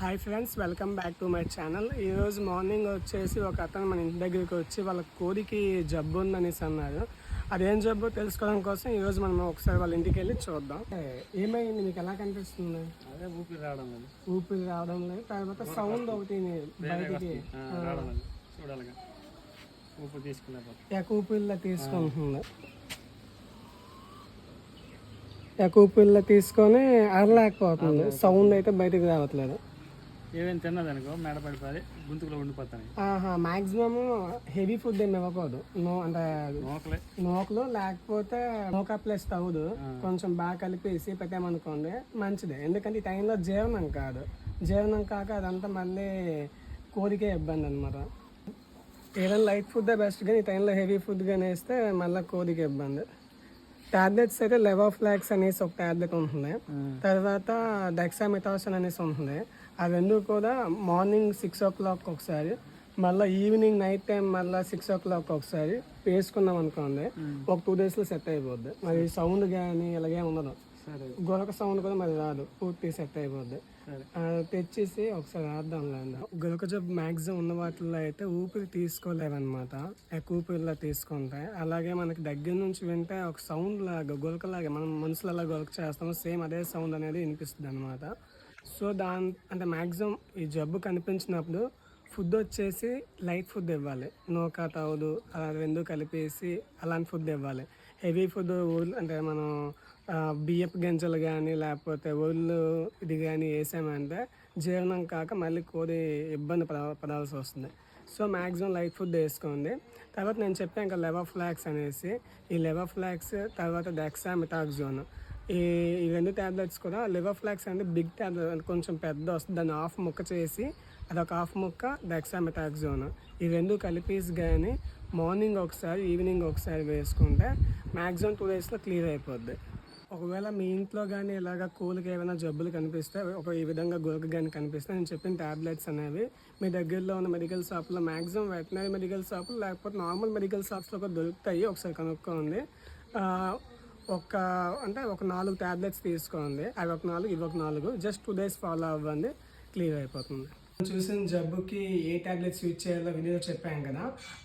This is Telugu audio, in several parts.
Hi friends welcome back to my channel ఈరోజు మార్నింగ్ వచ్చేసి ఒక అతను మన ఇంటి దగ్గరికి వచ్చి వాళ్ళ కోడికి జబ్బు ఉందనేసి అన్నారు. అదేం జబ్బు తెలుసుకోవడం కోసం ఈరోజు మనం ఒకసారి వాళ్ళ ఇంటికి వెళ్ళి చూద్దాం. ఏమైంది? మీకు ఎలా కనిపిస్తుంది? అదే ఊపిరి రావడం లేదు ఊపిరి రావడం లేదు. తర్వాత సౌండ్ ఒకటి బయటికి ఊపిరి ఎకూపిల్ల తీసుకుంటుంది. ఎకూపిల్ల తీసుకొని అరలేకపోతుంది. సౌండ్ అయితే బయటికి రావట్లేదు. ఏమేమి తిన్నదనుకో మెడ పడిపోయి గుంతుకులో ఉండిపోతాయి. మాక్సిమం హెవీ ఫుడ్ ఏమి ఇవ్వకూడదు. నో అంటే నోకలే. నూకలు లేకపోతే నూక ప్లస్ తవుడు కొంచెం బాగా కలిపేసి పెట్టామనుకోండి మంచిదే. ఎందుకంటే ఈ టైంలో జీవనం కాదు. జీవనం కాక అదంతా మళ్ళీ కోరికే ఇబ్బంది అనమాట ఏదైనా లైట్ ఫుడ్ బెస్ట్ కానీ ఈ టైంలో హెవీ ఫుడ్ కానీ వేస్తే మళ్ళీ కోరిక ఇబ్బంది. టాబ్లెట్స్ అయితే లెవోఫ్లాక్స్ అనేసి ఒక టాబ్లెట్ ఉంటుంది. తర్వాత డెక్సామిథాసన్ అనేసి ఉంటుంది. ఆ రెండు కూడా మార్నింగ్ సిక్స్ ఓ క్లాక్ ఒకసారి మళ్ళీ ఈవినింగ్ నైట్ టైం మళ్ళీ సిక్స్ ఓ క్లాక్ ఒకసారి వేసుకున్నాం అనుకోండి ఒక టూ డేస్లో సెట్ అయిపోద్ది. మరి సౌండ్ కానీ ఇలాగే ఉండదు. సరే. గొరక సౌండ్ కూడా మరి రాదు పూర్తి సెట్ అయిపోద్ది. తెచ్చేసి ఒకసారి వేద్దాం లేండి. గొరక జబ్బు మ్యాక్సిమం ఉన్న వాటిల్లో అయితే ఊపిరి తీసుకోలేవన్నమాట ఎక్కువ ఊపిరిలా తీసుకుంటే అలాగే మనకి దగ్గర నుంచి వింటే ఒక సౌండ్ లాగా గొరకలాగా మనం మనుషులు గొరక చేస్తామో సేమ్ అదే సౌండ్ అనేది వినిపిస్తుంది అనమాట సో దాని అంటే మ్యాక్సిమం ఈ జబ్బు కనిపించినప్పుడు ఫుడ్ వచ్చేసి లైట్ ఫుడ్ ఇవ్వాలి. నూక తవుడు అలా రెండు కలిపేసి అలాంటి ఫుడ్ ఇవ్వాలి. హెవీ ఫుడ్ అంటే మనం బియ్యపు గింజలు కానీ లేకపోతే ఊళ్ళు ఇది కానీ వేసామంటే జీర్ణం కాక మళ్ళీ కోడి ఇబ్బంది పడ పడాల్సి వస్తుంది. సో మ్యాక్సిమం లైట్ ఫుడ్ వేసుకోండి. తర్వాత నేను చెప్పాను ఇంకా లెవర్ ఫ్లాక్స్ అనేసి. ఈ లెవర్ ఫ్లాక్స్ తర్వాత డెక్సామిటాక్జోన్. ఈ ఈ రెండు ట్యాబ్లెట్స్ కూడా లివర్ ఫ్లాక్స్ అంటే బిగ్ ట్యాబ్లెట్ కొంచెం పెద్ద వస్తుంది. దాన్ని హాఫ్ ముక్క చేసి అదొక హాఫ్ ముక్క డెక్సామెటాక్జోన్ ఈ రెండు కలిపేసి కానీ మార్నింగ్ ఒకసారి ఈవినింగ్ ఒకసారి వేసుకుంటే మ్యాక్సిమం టూ డేస్లో క్లియర్ అయిపోద్ది. ఒకవేళ మీ ఇంట్లో కానీ ఇలాగ కూలకి ఏమైనా జబ్బులు కనిపిస్తే ఒక ఈ విధంగా గురక కానీ కనిపిస్తే నేను చెప్పిన ట్యాబ్లెట్స్ అనేవి మీ దగ్గరలో ఉన్న మెడికల్ షాప్లో మ్యాక్సిమం వెటనరీ మెడికల్ షాపులు లేకపోతే నార్మల్ మెడికల్ షాప్స్లో కూడా దొరుకుతాయి. ఒకసారి కనుక్కోండి. ఒక అంటే ఒక నాలుగు ట్యాబ్లెట్స్ తీసుకోండి. అవి ఒక నాలుగు ఇవి ఒక నాలుగు. జస్ట్ టూ డేస్ ఫాలో అవ్వండి. క్లియర్ అయిపోతుంది. చూసిన జబ్బుకి ఏ ట్యాబ్లెట్స్ యూజ్ చేయాలో వీడియోలో చెప్పాను కదా.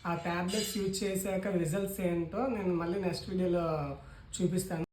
ఆ ట్యాబ్లెట్స్ యూజ్ చేశాక రిజల్ట్స్ ఏంటో నేను మళ్ళీ నెక్స్ట్ వీడియోలో చూపిస్తాను.